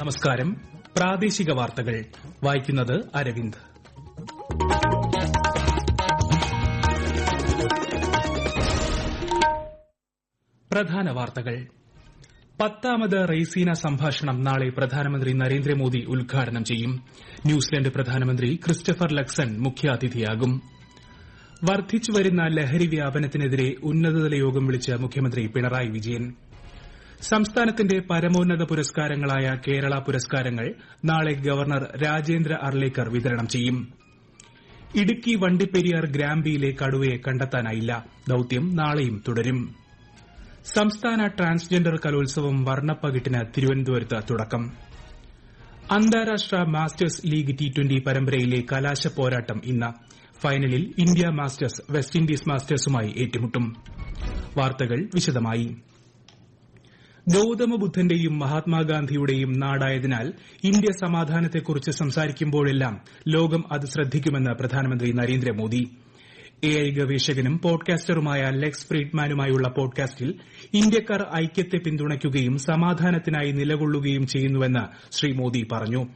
നമസ്കാരം. പ്രാദേശിക വാർത്തകൾ. വായിക്കുന്നത് അരവിന്ദ്. പ്രധാന വാർത്തകൾ. പത്താമത് റെയ്സീന സംഭാഷണം നാളെ പ്രധാനമന്ത്രി നരേന്ദ്രമോദി ഉദ്ഘാടനം ചെയ്യും. ന്യൂസിലന്റ് പ്രധാനമന്ത്രി ക്രിസ്റ്റഫർ ലക്സൺ മുഖ്യാതിഥിയാകും. വർദ്ധിച്ചുവരുന്ന ലഹരി വ്യാപനത്തിനെതിരെ ഉന്നതതല യോഗം വിളിച്ച് മുഖ്യമന്ത്രി പിണറായി വിജയൻ. സംസ്ഥാനത്തിന്റെ പരമോന്നത പുരസ്കാരങ്ങളായ കേരള പുരസ്കാരങ്ങൾ നാളെ ഗവർണർ രാജേന്ദ്ര അർലേക്കർ വിതരണം ചെയ്യും. ഇടുക്കി വണ്ടിപ്പെരിയാർ ഗ്രാമ്പിയിലെ കടുവയെ കണ്ടെത്താനായില്ല. ദൌത്യം നാളെയും തുടരും. സംസ്ഥാന ട്രാൻസ്ജെൻഡർ കലോത്സവം വർണപ്പകിട്ടിന് തിരുവനന്തപുരത്ത് തുടക്കം. അന്താരാഷ്ട്ര മാസ്റ്റേഴ്സ് ലീഗ് ടി ട്വന്റി പരമ്പരയിലെ കലാശ പോരാട്ടം ഇന്ന്. ഫൈനലിൽ ഇന്ത്യ മാസ്റ്റേഴ്സ് വെസ്റ്റ് ഇൻഡീസ് മാസ്റ്റേഴ്സുമായി ഏറ്റുമുട്ടും. വാർത്തകൾ വിശദമായി. ഗൌതമ ബുദ്ധന്റെയും മഹാത്മാഗാന്ധിയുടെയും നാടായതിനാൽ ഇന്ത്യ സമാധാനത്തെക്കുറിച്ച് സംസാരിക്കുമ്പോഴെല്ലാം ലോകം അത് ശ്രദ്ധിക്കുമെന്ന് പ്രധാനമന്ത്രി നരേന്ദ്രമോദി. എഐ ഗവേഷകനും പോഡ്കാസ്റ്ററുമായ ലെക്സ് ഫ്രീഡ്മാനുമായുള്ള പോഡ്കാസ്റ്റിൽ ഇന്ത്യക്കാർ ഐക്യത്തെ പിന്തുണയ്ക്കുകയും സമാധാനത്തിനായി നിലകൊള്ളുകയും ചെയ്യുന്നുവെന്ന് ശ്രീ മോദി പറഞ്ഞു.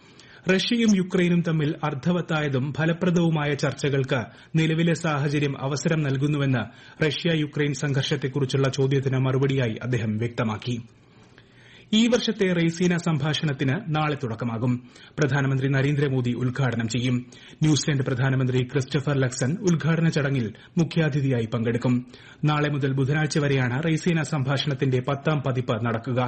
റഷ്യയും യുക്രൈനും തമ്മിൽ അർത്ഥവത്തായതും ഫലപ്രദവുമായ ചർച്ചകൾക്ക് നിലവിലെ സാഹചര്യം അവസരം നൽകുന്നുവെന്ന് റഷ്യ യുക്രൈൻ സംഘർഷത്തെക്കുറിച്ചുള്ള ചോദ്യത്തിന് മറുപടിയായി അദ്ദേഹം വ്യക്തമാക്കി. ഈ വർഷത്തെ റെയ്സീന സംഭാഷണത്തിന് നാളെ തുടക്കമാകും. പ്രധാനമന്ത്രി നരേന്ദ്രമോദി ഉദ്ഘാടനം ചെയ്യും. ന്യൂസിലന്റ് പ്രധാനമന്ത്രി ക്രിസ്റ്റഫർ ലക്സൺ ഉദ്ഘാടന ചടങ്ങിൽ മുഖ്യാതിഥിയായി പങ്കെടുക്കും. നാളെ മുതൽ ബുധനാഴ്ച വരെയാണ് റെയ്സീന സംഭാഷണത്തിന്റെ പത്താം പതിപ്പ് നടക്കുക.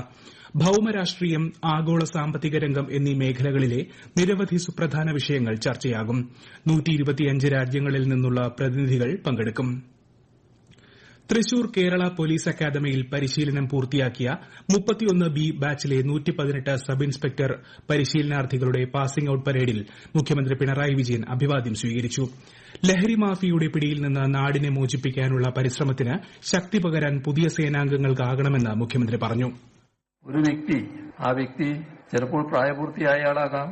ഭൌമരാഷ്ട്രീയം ആഗോള സാമ്പത്തിക രംഗം എന്നീ മേഖലകളിലെ നിരവധി സുപ്രധാന വിഷയങ്ങൾ ചർച്ചയാകും. രാജ്യങ്ങളിൽ നിന്നുള്ള പ്രതിനിധികൾ പങ്കെടുക്കും. തൃശൂർ കേരള പോലീസ് അക്കാദമിയിൽ പരിശീലനം പൂർത്തിയാക്കിയ മുപ്പത്തിയൊന്ന് ബി ബാച്ചിലെ സബ് ഇൻസ്പെക്ടർ പരിശീലനാർത്ഥികളുടെ പാസിംഗ് ഔട്ട് പരേഡിൽ മുഖ്യമന്ത്രി പിണറായി വിജയൻ അഭിവാദ്യം സ്വീകരിച്ചു. ലഹരി മാഫിയയുടെ പിടിയിൽ നിന്ന് നാടിനെ മോചിപ്പിക്കാനുള്ള പരിശ്രമത്തിന് ശക്തി പകരാൻ പുതിയ സേനാംഗങ്ങൾക്കാകണമെന്ന് മുഖ്യമന്ത്രി പറഞ്ഞു. ഒരു വ്യക്തി ആ വ്യക്തി ചിലപ്പോൾ പ്രായപൂർത്തിയായ ആളാകാം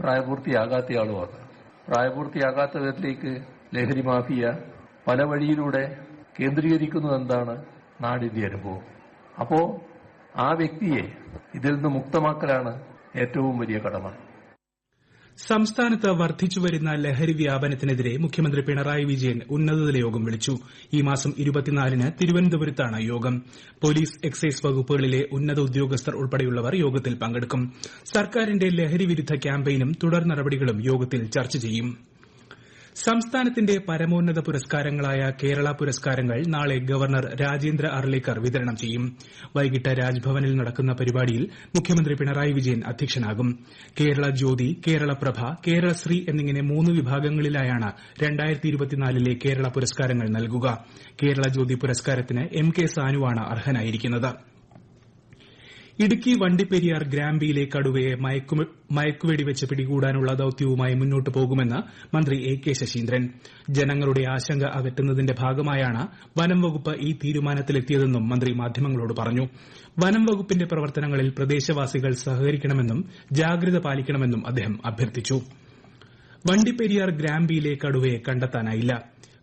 പ്രായപൂർത്തിയാകാത്തയാളുമാകാം പ്രായപൂർത്തിയാകാത്തവരിലേക്ക് ലഹരി മാഫിയ പല വഴിയിലൂടെ കേന്ദ്രീകരിക്കുന്നത് എന്താണ് നാടിന്റെ അനുഭവം. അപ്പോ ആ വ്യക്തിയെ ഇതിൽ നിന്ന് മുക്തമാക്കലാണ് ഏറ്റവും വലിയ കടമ. സംസ്ഥാനത്ത് വർദ്ധിച്ചുവരുന്ന ലഹരി വ്യാപനത്തിനെതിരെ മുഖ്യമന്ത്രി പിണറായി വിജയൻ ഉന്നതതല യോഗം വിളിച്ചു. ഈ മാസം ഇരുപത്തിനാലിന് തിരുവനന്തപുരത്താണ് യോഗം. പോലീസ് എക്സൈസ് വകുപ്പുകളിലെ ഉന്നത ഉദ്യോഗസ്ഥർ ഉൾപ്പെടെയുള്ളവർ യോഗത്തിൽ പങ്കെടുക്കും. സർക്കാരിന്റെ ലഹരി വിരുദ്ധ ക്യാമ്പയിനും തുടർ നടപടികളും യോഗത്തിൽ ചർച്ച ചെയ്യും. സംസ്ഥാനത്തിന്റെ പരമോന്നത പുരസ്കാരങ്ങളായ കേരള പുരസ്കാരങ്ങൾ നാളെ ഗവർണർ രാജേന്ദ്ര അർലേക്കർ വിതരണം ചെയ്യും. വൈകിട്ട് രാജ്ഭവനിൽ നടക്കുന്ന പരിപാടിയിൽ മുഖ്യമന്ത്രി പിണറായി വിജയൻ അധ്യക്ഷനാകും. കേരള ജ്യോതി കേരള പ്രഭ കേരള ശ്രീ എന്നിങ്ങനെ മൂന്ന് വിഭാഗങ്ങളിലായാണ് ലെ കേരള പുരസ്കാരങ്ങൾ നൽകുക. കേരള ജ്യോതി പുരസ്കാരത്തിന് എം കെ സാനുവാണ് അർഹനായിരിക്കുന്നത്. ഇടുക്കി വണ്ടിപ്പെരിയാർ ഗ്രാമ്പിയിലെ കടുവയെ മയക്കുവെടിവെച്ച് പിടികൂടാനുള്ള ദൌത്യവുമായി മുന്നോട്ട് പോകുമെന്ന് മന്ത്രി എ കെ ശശീന്ദ്രൻ. ജനങ്ങളുടെ ആശങ്ക അകറ്റുന്നതിന്റെ ഭാഗമായാണ് വനം വകുപ്പ് ഈ തീരുമാനത്തിലെത്തിയതെന്നും മന്ത്രി മാധ്യമങ്ങളോട് പറഞ്ഞു. വനം വകുപ്പിന്റെ പ്രവർത്തനങ്ങളിൽ പ്രദേശവാസികൾ സഹകരിക്കണമെന്നും ജാഗ്രത പാലിക്കണമെന്നും അദ്ദേഹം അഭ്യർത്ഥിച്ചു. വണ്ടിപ്പെരിയാർ ഗ്രാമ്പിയിലെ കടുവയെ കണ്ടെത്താനായില്ല.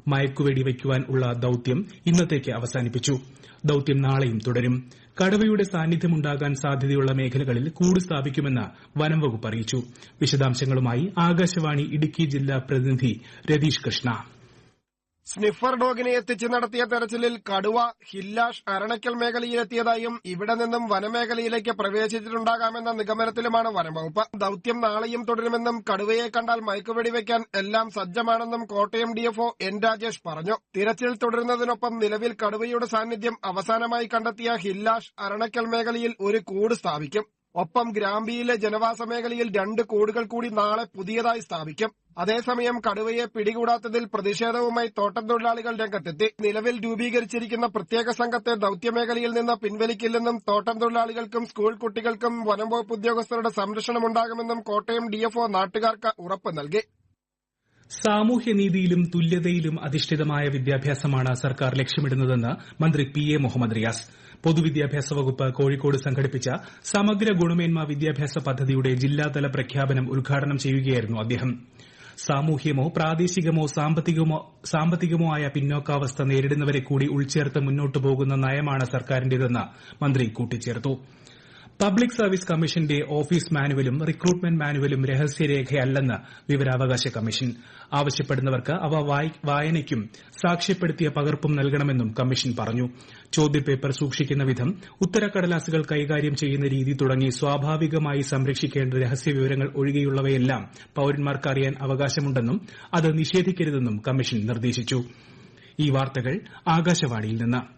മയക്കുവെടി വയ്ക്കുവാൻ ഉള്ള ദൌത്യം ഇന്നത്തേക്ക് അവസാനിപ്പിച്ചു. ദൌത്യം നാളെയും തുടരും. കടവയുടെ സാന്നിധ്യമുണ്ടാകാൻ സാധ്യതയുള്ള മേഖലകളിൽ കൂട് സ്ഥാപിക്കുമെന്ന് വനംവകുപ്പ് അറിയിച്ചു. വിശദാംശങ്ങളുമായി ആകാശവാണി ഇടുക്കി ജില്ലാ പ്രതിനിധി രതീഷ് കൃഷ്ണ. സ്നിഫർ ഡോഗിനെ എത്തിച്ച് നടത്തിയ തെരച്ചിലിൽ കടുവ ഹില്ലാഷ് അരണക്കൽ മേഖലയിലെത്തിയതായും ഇവിടെ നിന്നും വനമേഖലയിലേക്ക് പ്രവേശിച്ചിട്ടുണ്ടാകാമെന്ന നിഗമനത്തിലുമാണ് വനംവകുപ്പ്. ദൌത്യം നാളെയും തുടരുമെന്നും കടുവയെ കണ്ടാൽ മയക്കുവെടിവെക്കാൻ എല്ലാം സജ്ജമാണെന്നും കോട്ടയം ഡിഎഫ്ഒ എൻ രാജേഷ് പറഞ്ഞു. തിരച്ചിൽ തുടരുന്നതിനൊപ്പം നിലവിൽ കടുവയുടെ സാന്നിധ്യം അവസാനമായി കണ്ടെത്തിയ ഹില്ലാഷ് അരണക്കൽ മേഖലയിൽ ഒരു കൂട് സ്ഥാപിക്കും. ഒപ്പം ഗ്രാമ്പിയിലെ ജനവാസ മേഖലയിൽ രണ്ട് കൂടുകൾ കൂടി നാളെ പുതിയതായി സ്ഥാപിക്കും. അതേസമയം കടുവയെ പിടികൂടാത്തതിൽ പ്രതിഷേധവുമായി തോട്ടം തൊഴിലാളികൾ രംഗത്തെത്തി. നിലവിൽ രൂപീകരിച്ചിരിക്കുന്ന പ്രത്യേക സംഘത്തെ ദൌത്യമേഖലയിൽ നിന്ന് പിൻവലിക്കില്ലെന്നും തോട്ടം തൊഴിലാളികൾക്കും സ്കൂൾ കുട്ടികൾക്കും വനം വകുപ്പ് ഉദ്യോഗസ്ഥരുടെ സംരക്ഷണമുണ്ടാകുമെന്നും കോട്ടയം ഡിഎഫ്ഒ നാട്ടുകാർക്ക് ഉറപ്പ് നൽകി. സാമൂഹ്യനീതിയിലും തുല്യതയിലും അധിഷ്ഠിതമായ വിദ്യാഭ്യാസമാണ് സർക്കാർ ലക്ഷ്യമിടുന്നതെന്ന് മന്ത്രി പി എ മുഹമ്മദ് റിയാസ്. പൊതുവിദ്യാഭ്യാസ വകുപ്പ് കോഴിക്കോട് സംഘടിപ്പിച്ച സമഗ്ര ഗുണമേന്മ വിദ്യാഭ്യാസ പദ്ധതിയുടെ ജില്ലാതല പ്രഖ്യാപനം ഉദ്ഘാടനം ചെയ്യുകയായിരുന്നു അദ്ദേഹം. സാമൂഹ്യമോ പ്രാദേശികമോ സാമ്പത്തികമോ ആയ പിന്നോക്കാവസ്ഥ നേരിടുന്നവരെ കൂടി ഉൾച്ചേർത്ത് മുന്നോട്ടു പോകുന്ന നയമാണ് സർക്കാരിന്റേതെന്ന് മന്ത്രി കൂട്ടിച്ചേർത്തു. പബ്ലിക് സർവീസ് കമ്മീഷന്റെ ഓഫീസ് മാനുവലും റിക്രൂട്ട്മെന്റ് മാനുവലും രഹസ്യരേഖയല്ലെന്ന് വിവരാവകാശ കമ്മീഷൻ. ആവശ്യപ്പെടുന്നവർക്ക് അവ വായനയ്ക്കും സാക്ഷ്യപ്പെടുത്തിയ പകർപ്പും നൽകണമെന്നും കമ്മീഷൻ പറഞ്ഞു. ചോദ്യപേപ്പർ സൂക്ഷിക്കുന്ന വിധം ഉത്തരക്കടലാസുകൾ കൈകാര്യം ചെയ്യുന്ന രീതി തുടങ്ങി സ്വാഭാവികമായി സംരക്ഷിക്കേണ്ട രഹസ്യവിവരങ്ങൾ ഒഴികെയുള്ളവയെല്ലാം പൌരന്മാർക്ക് അറിയാൻ അവകാശമുണ്ടെന്നും അത് നിഷേധിക്കരുതെന്നും കമ്മീഷൻ നിർദ്ദേശിച്ചു. ഈ വാർത്തകൾ ആകാശവാണിയിൽ നിന്ന്.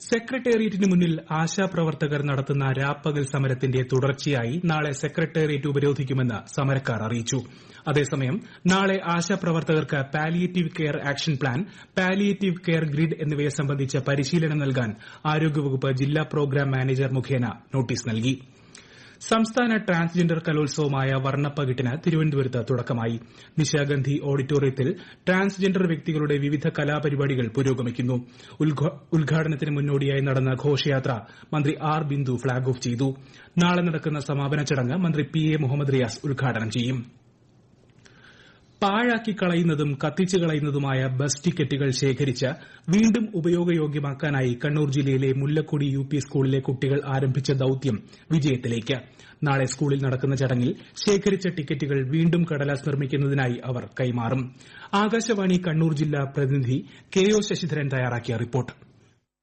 സെക്രട്ടേറിയറ്റിന് മുന്നിൽ ആശാപ്രവർത്തകർ നടത്തുന്ന രാപ്പകൽ സമരത്തിന്റെ തുടർച്ചയായി നാളെ സെക്രട്ടേറിയറ്റ് ഉപരോധിക്കുമെന്ന് സമരക്കാർ അറിയിച്ചു. അതേസമയം നാളെ ആശാപ്രവർത്തകർക്ക് palliative care action plan palliative care grid എന്നിവയെ സംബന്ധിച്ച പരിശീലനം നൽകാൻ ആരോഗ്യവകുപ്പ് ജില്ലാ പ്രോഗ്രാം മാനേജർ മുഖേന നോട്ടീസ് നൽകി. സംസ്ഥാന ട്രാൻസ്ജെൻഡർ കലോത്സവമായ വർണപ്പകിട്ടിന് തിരുവനന്തപുരത്ത് തുടക്കമായി. നിശാഗന്ധി ഓഡിറ്റോറിയത്തിൽ ട്രാൻസ്ജെൻഡർ വ്യക്തികളുടെ വിവിധ കലാപരിപാടികൾ പുരോഗമിക്കുന്നു. ഉദ്ഘാടനത്തിന് മുന്നോടിയായി നടന്ന ഘോഷയാത്ര മന്ത്രി ആർ ബിന്ദു ഫ്ളാഗ് ഓഫ് ചെയ്തു. നാളെ നടക്കുന്ന സമാപന ചടങ്ങ് മന്ത്രി പി എ മുഹമ്മദ് റിയാസ് ഉദ്ഘാടനം ചെയ്യും. പാഴാക്കി കളയുന്നതും കത്തിച്ചു കളയുന്നതുമായ ബസ് ടിക്കറ്റുകൾ ശേഖരിച്ച് വീണ്ടും ഉപയോഗയോഗ്യമാക്കാനായി കണ്ണൂർ ജില്ലയിലെ മുല്ലക്കൊടി യു പി സ്കൂളിലെ കുട്ടികൾ ആരംഭിച്ച ദൌത്യം വിജയത്തിലേക്ക്. നാളെ സ്കൂളിൽ നടക്കുന്ന ചടങ്ങിൽ ശേഖരിച്ച ടിക്കറ്റുകൾ വീണ്ടും കടലാസ് നിർമ്മിക്കുന്നതിനായി അവർ കൈമാറും. ആകാശവാണി കണ്ണൂർ ജില്ലാ പ്രതിനിധി കെ ഒ ശശിധരൻ തയ്യാറാക്കിയ റിപ്പോർട്ട്.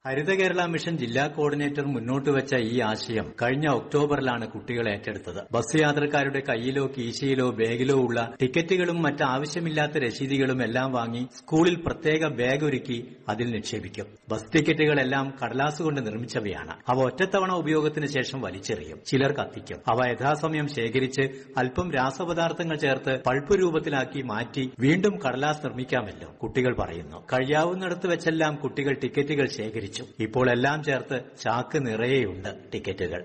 ഹരിത കേരള മിഷൻ ജില്ലാ കോർഡിനേറ്റർ മുന്നോട്ട് വെച്ച ഈ ആശയം കഴിഞ്ഞ ഒക്ടോബറിലാണ് കുട്ടികൾ ഏറ്റെടുത്തത്. ബസ് യാത്രക്കാരുടെ കയ്യിലോ കീശയിലോ ബാഗിലോ ഉള്ള ടിക്കറ്റുകളും മറ്റ് ആവശ്യമില്ലാത്ത രശീതികളും എല്ലാം വാങ്ങി സ്കൂളിൽ പ്രത്യേക ബാഗ് ഒരുക്കി അതിൽ നിക്ഷേപിക്കും. ബസ് ടിക്കറ്റുകളെല്ലാം കടലാസ് കൊണ്ട് നിർമ്മിച്ചവയാണ്. അവ ഒറ്റത്തവണ ഉപയോഗത്തിന് ശേഷം വലിച്ചെറിയും. ചിലർ കത്തിക്കും. അവ യഥാസമയം ശേഖരിച്ച് അല്പം രാസപദാർത്ഥങ്ങൾ ചേർത്ത് പൾപ്പ് രൂപത്തിലാക്കി മാറ്റി വീണ്ടും കടലാസ് നിർമ്മിക്കാമല്ലോ കുട്ടികൾ പറയുന്നു. കഴിയാവുന്നിടത്ത് വെച്ചെല്ലാം കുട്ടികൾ ടിക്കറ്റുകൾ ശേഖരിച്ചു. ഇപ്പോൾ എല്ലാം ചേർത്ത് ചാക്ക് നിറയെയുണ്ട് ടിക്കറ്റുകൾ.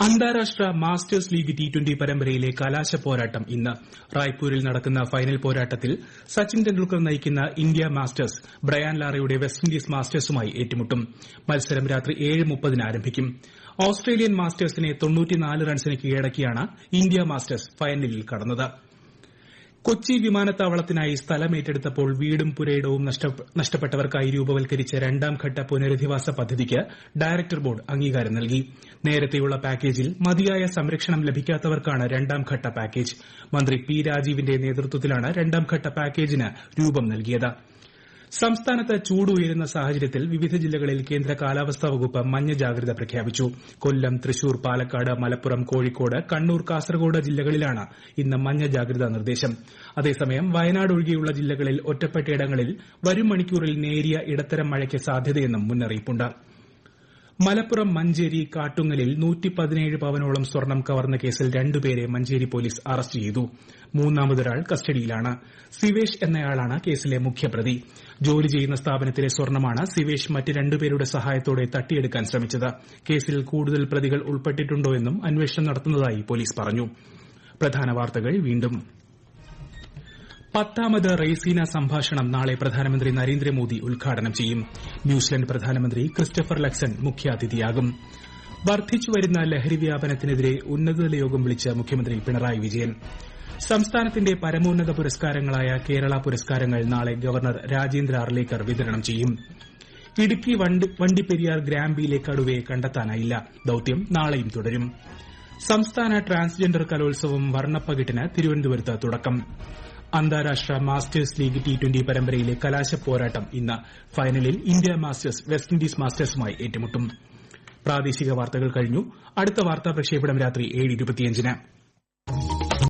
അന്താരാഷ്ട്ര മാസ്റ്റേഴ്സ് ലീഗ് ടി ട്വന്റി പരമ്പരയിലെ കലാശ പോരാട്ടം ഇന്ന് റായ്പൂരിൽ നടക്കുന്ന ഫൈനൽ പോരാട്ടത്തിൽ സച്ചിൻ ടെണ്ടുൽക്കർ നയിക്കുന്ന ഇന്ത്യ മാസ്റ്റേഴ്സ് ബ്രയാൻ ലാറയുടെ വെസ്റ്റ് ഇൻഡീസ് മാസ്റ്റേഴ്സുമായി ഏറ്റുമുട്ടും. മത്സരം രാത്രി ഏഴ് മുപ്പതിന് ആരംഭിക്കും. ഓസ്ട്രേലിയൻ മാസ്റ്റേഴ്സിനെ റൺസിന് കീഴടക്കിയാണ് ഇന്ത്യ മാസ്റ്റേഴ്സ് ഫൈനലിൽ കടന്നത്. കൊച്ചി വിമാനത്താവളത്തിനായി സ്ഥലം ഏറ്റെടുത്തപ്പോൾ വീടും പുരയിടവും നഷ്ടപ്പെട്ടവർക്കായി രൂപവൽക്കരിച്ച രണ്ടാംഘട്ട പുനരധിവാസ പദ്ധതിക്ക് ഡയറക്ടർ ബോർഡ് അംഗീകാരം നൽകി. നേരത്തെയുള്ള പാക്കേജിൽ മതിയായ സംരക്ഷണം ലഭിക്കാത്തവർക്കാണ് രണ്ടാംഘട്ട പാക്കേജ്. മന്ത്രി പി രാജീവിന്റെ നേതൃത്വത്തിലാണ് രണ്ടാംഘട്ട പാക്കേജിന് രൂപം നൽകിയത്. സംസ്ഥാനത്ത് ചൂട് ഉയരുന്ന സാഹചര്യത്തിൽ വിവിധ ജില്ലകളിൽ കേന്ദ്ര കാലാവസ്ഥാ വകുപ്പ് മഞ്ഞ ജാഗ്രത പ്രഖ്യാപിച്ചു. കൊല്ലം തൃശൂർ പാലക്കാട് മലപ്പുറം കോഴിക്കോട് കണ്ണൂർ കാസർഗോഡ് ജില്ലകളിലാണ് ഇന്ന് മഞ്ഞ ജാഗ്രതാ നിർദ്ദേശം. അതേസമയം വയനാട് ഒഴികെയുള്ള ജില്ലകളിൽ ഒറ്റപ്പെട്ടയിടങ്ങളിൽ വരും മണിക്കൂറിൽ നേരിയ ഇടത്തരം മഴയ്ക്ക് സാധ്യതയെന്നും മുന്നറിയിപ്പുണ്ട്. മലപ്പുറം മഞ്ചേരി കാട്ടുങ്ങലിൽ പവനോളം സ്വർണം കവർന്ന കേസിൽ രണ്ടുപേരെ മഞ്ചേരി പോലീസ് അറസ്റ്റ് ചെയ്തു. മൂന്നാമതൊരാൾ കസ്റ്റഡിയിലാണ്. സിവേഷ് എന്നയാളാണ് കേസിലെ മുഖ്യപ്രതി. ജോലി ചെയ്യുന്ന സ്ഥാപനത്തിലെ സ്വർണമാണ് സിവേഷ് മറ്റ് രണ്ടുപേരുടെ സഹായത്തോടെ തട്ടിയെടുക്കാൻ ശ്രമിച്ചത്. കേസിൽ കൂടുതൽ പ്രതികൾ ഉൾപ്പെട്ടിട്ടുണ്ടോ എന്നും അന്വേഷണം നടത്തുന്നതായി പോലീസ് പറഞ്ഞു. പത്താമത് റെയ്സീന സംഭാഷണം നാളെ പ്രധാനമന്ത്രി നരേന്ദ്രമോദി ഉദ്ഘാടനം ചെയ്യും. ന്യൂസിലൻഡ് പ്രധാനമന്ത്രി ക്രിസ്റ്റഫർ ലക്സൺ മുഖ്യാതിഥിയാകും. വർദ്ധിച്ചുവരുന്ന ലഹരി വ്യാപനത്തിനെതിരെ ഉന്നതതല യോഗം വിളിച്ച മുഖ്യമന്ത്രി പിണറായി വിജയൻ. സംസ്ഥാനത്തിന്റെ പരമോന്നത പുരസ്കാരങ്ങളായ കേരള പുരസ്കാരങ്ങൾ നാളെ ഗവർണർ രാജേന്ദ്ര അർലേക്കർ വിതരണം ചെയ്യും. ഇടുക്കി വണ്ടിപ്പെരിയാർ ഗ്രാമ്പിയിലെ കടുവയെ കണ്ടെത്താനായില്ല. ദൌത്യം നാളെയും തുടരും. സംസ്ഥാന ട്രാൻസ്ജെൻഡർ കലോത്സവം വർണപ്പകിട്ടിന് തിരുവനന്തപുരത്ത് തുടക്കം. അന്താരാഷ്ട്ര മാസ്റ്റേഴ്സ് ലീഗ് ടി ട്വന്റി പരമ്പരയിലെ കലാശ പോരാട്ടം ഇന്ന് ഫൈനലിൽ ഇന്ത്യ മാസ്റ്റേഴ്സ് വെസ്റ്റ് ഇൻഡീസ് മാസ്റ്റേഴ്സുമായി ഏറ്റുമുട്ടും. പ്രാദേശിക വാർത്തകൾ കഴിഞ്ഞു. അടുത്ത വാർത്താ പ്രക്ഷേപണം രാത്രി ഏഴ്